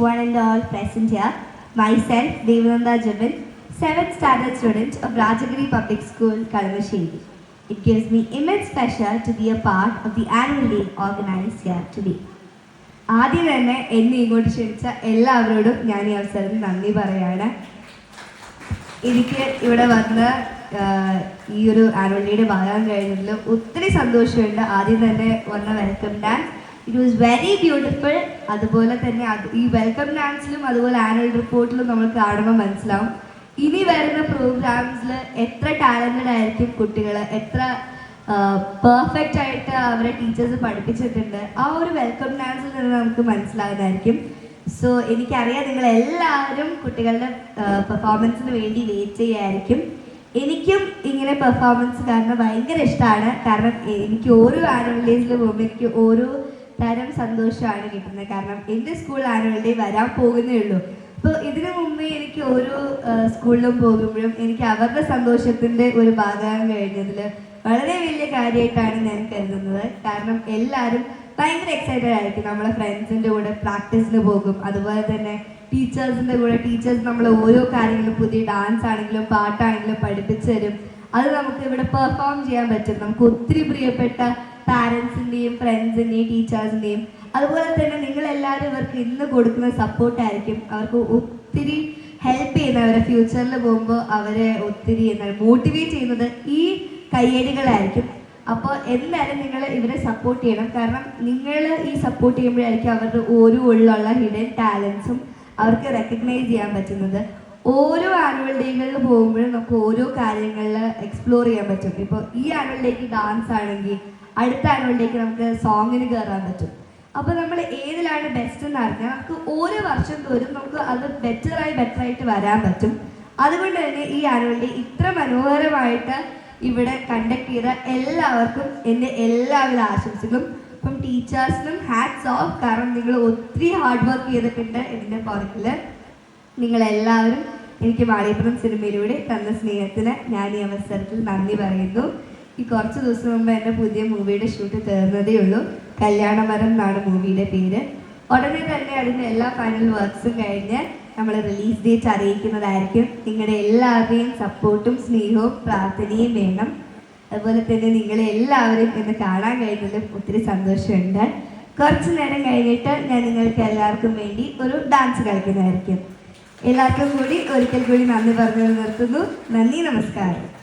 one and all present here. Myself, Devananda Jabin, 7th standard student of Rajagiri Public School, Kalamashiri. It gives me immense pleasure to be a part of the annual day organized here today. ആദ്യം തന്നെ എന്നെ ഇങ്ങോട്ട് ക്ഷണിച്ച എല്ലാവരോടും ഞാൻ ഈ അവസരത്തിൽ നന്ദി പറയാണ് എനിക്ക് ഇവിടെ വന്ന് ഈ ഒരു ആനുവൽ ഡേയുടെ ഭാഗം കഴിഞ്ഞതിൽ ഒത്തിരി സന്തോഷമുണ്ട് ആദ്യം തന്നെ വന്ന welcome dance it was very beautiful അതുപോലെ തന്നെ ഈ വെൽക്കം ഡാൻസിലും അതുപോലെ ആനുവൽ റിപ്പോർട്ടിലും നമ്മൾ കാണുമ്പോൾ മനസ്സിലാവും. ഇനി വരുന്ന പ്രോഗ്രാംസിൽ എത്ര ടാലന്റഡ് ആയിരിക്കും കുട്ടികൾ എത്ര പെർഫെക്റ്റ് ആയിട്ട് അവരെ ടീച്ചേഴ്സ് പഠിപ്പിച്ചിട്ടുണ്ട്? ആ ഒരു വെൽക്കം ഡാൻസിൽ നിന്ന് നമുക്ക് മനസ്സിലാകുന്നതായിരിക്കും സോ എനിക്കറിയാം നിങ്ങൾ എല്ലാവരും കുട്ടികളുടെ പെർഫോമൻസിന് വേണ്ടി വെയിറ്റ് ചെയ്യായിരിക്കും. എനിക്കും ഇങ്ങനെ പെർഫോമൻസ് കാരണം ഭയങ്കര ഇഷ്ടമാണ്. കാരണം എനിക്ക് ഓരോ ആനുവൽ ഡേയ്സിൽ പോകുമ്പോൾ എനിക്ക് ഓരോ തരം സന്തോഷമാണ് കിട്ടുന്നത്. കാരണം എന്റെ സ്കൂൾ ആനുവൽ ഡേ വരാൻ പോകുന്നേ ഉള്ളൂ. അപ്പോൾ ഇതിനു മുമ്പേ എനിക്ക് ഓരോ സ്കൂളിലും പോകുമ്പോഴും എനിക്ക് അവരുടെ സന്തോഷത്തിന്റെ ഒരു ഭാഗം കഴിഞ്ഞതിൽ വളരെ വലിയ കാര്യമായിട്ടാണ് ഞാൻ കരുതുന്നത്. കാരണം എല്ലാവരും ഭയങ്കര എക്സൈറ്റഡ് ആയിരിക്കും. നമ്മളെ ഫ്രണ്ട്സിന്റെ കൂടെ പ്രാക്ടീസിന് പോകും. അതുപോലെ തന്നെ ടീച്ചേഴ്സിന്റെ കൂടെ ടീച്ചേഴ്സ് നമ്മൾ ഓരോ കാര്യങ്ങളും പുതിയ ഡാൻസ് ആണെങ്കിലും പാട്ടാണെങ്കിലും പഠിപ്പിച്ചു തരും. അത് നമുക്ക് ഇവിടെ പെർഫോം ചെയ്യാൻ പറ്റും. നമുക്ക് ഒത്തിരി പ്രിയപ്പെട്ട പാരൻസിന്റെയും ഫ്രണ്ട്സിന്റെയും ടീച്ചേഴ്സിന്റെയും അതുപോലെ തന്നെ നിങ്ങളെല്ലാവരും ഇവർക്ക് ഇന്ന് കൊടുക്കുന്ന സപ്പോർട്ടായിരിക്കും അവർക്ക് ഒത്തിരി ഹെൽപ്പ് ചെയ്യുന്ന അവരെ ഫ്യൂച്ചറിൽ പോകുമ്പോൾ അവരെ ഒത്തിരി എന്താണ് മോട്ടിവേറ്റ് ചെയ്യുന്നത് ഈ കയ്യടികളായിരിക്കും. അപ്പോൾ എന്തായാലും നിങ്ങൾ ഇവരെ സപ്പോർട്ട് ചെയ്യണം. കാരണം നിങ്ങൾ ഈ സപ്പോർട്ട് ചെയ്യുമ്പോഴായിരിക്കും അവരുടെ ഓരോ ഉള്ളിലുള്ള ഹിഡൻ ടാലൻസും അവർക്ക് റെക്കഗ്നൈസ് ചെയ്യാൻ പറ്റുന്നത്. ഓരോ ആനുവൽ ഡേകളിൽ പോകുമ്പോഴും നമുക്ക് ഓരോ കാര്യങ്ങളിൽ എക്സ്പ്ലോർ ചെയ്യാൻ പറ്റും. ഇപ്പോൾ ഈ ആനുവൽ ഡേക്ക് ഡാൻസ് ആണെങ്കിൽ അടുത്ത ആനുവൽ ഡേക്ക് നമുക്ക് സോങ്ങിന് കയറാൻ പറ്റും. അപ്പോൾ നമ്മൾ ഏതിലാണ് ബെസ്റ്റ് എന്ന് അറിഞ്ഞാൽ നമുക്ക് ഓരോ വർഷം തോറും നമുക്ക് അത് ബെറ്ററായി ബെറ്ററായിട്ട് വരാൻ പറ്റും. അതുകൊണ്ട് തന്നെ ഈ ആനുവൽ ഡേ ഇത്ര മനോഹരമായിട്ട് ഇവിടെ കണ്ടക്ട് ചെയ്ത എല്ലാവർക്കും എന്റെ എല്ലാവിധ ആശംസകളും. അപ്പം ടീച്ചേഴ്സിനും ഹാറ്റ്സ് ഓഫ് കാരണം നിങ്ങൾ ഒത്തിരി ഹാർഡ് വർക്ക് ചെയ്തിട്ടുണ്ട് എന്റെ പുറകിൽ നിങ്ങളെല്ലാവരും എനിക്ക് മാളിയപ്പുറം സിനിമയിലൂടെ തന്ന സ്നേഹത്തിന് ഞാൻ ഈ അവസരത്തിൽ നന്ദി പറയുന്നു. ഈ കുറച്ച് ദിവസം മുമ്പ് എന്റെ പുതിയ മൂവിയുടെ ഷൂട്ട് തീർന്നതേ ഉള്ളൂ. കല്യാണമരം എന്നാണ് മൂവിയുടെ പേര്. ഉടനെ തന്നെ അതിന്റെ എല്ലാ ഫൈനൽ വർക്ക്സും കഴിഞ്ഞ് നമ്മൾ റിലീസ് ഡേറ്റ് അറിയിക്കുന്നതായിരിക്കും. നിങ്ങളുടെ എല്ലാവരുടെയും സപ്പോർട്ടും സ്നേഹവും പ്രാർത്ഥനയും വേണം. അതുപോലെ തന്നെ നിങ്ങളെ എല്ലാവരും ഇന്ന് കാണാൻ കഴിഞ്ഞതിൽ ഒത്തിരി സന്തോഷമുണ്ട്. കുറച്ച് നേരം കഴിഞ്ഞിട്ട് ഞാൻ നിങ്ങൾക്ക് എല്ലാവർക്കും വേണ്ടി ഒരു ഡാൻസ് കളിക്കുന്നതായിരിക്കും. എല്ലാവർക്കും കൂടി ഒരിക്കൽ കൂടി നന്ദി പറഞ്ഞു നിർത്തുന്നു. നന്ദി നമസ്കാരം.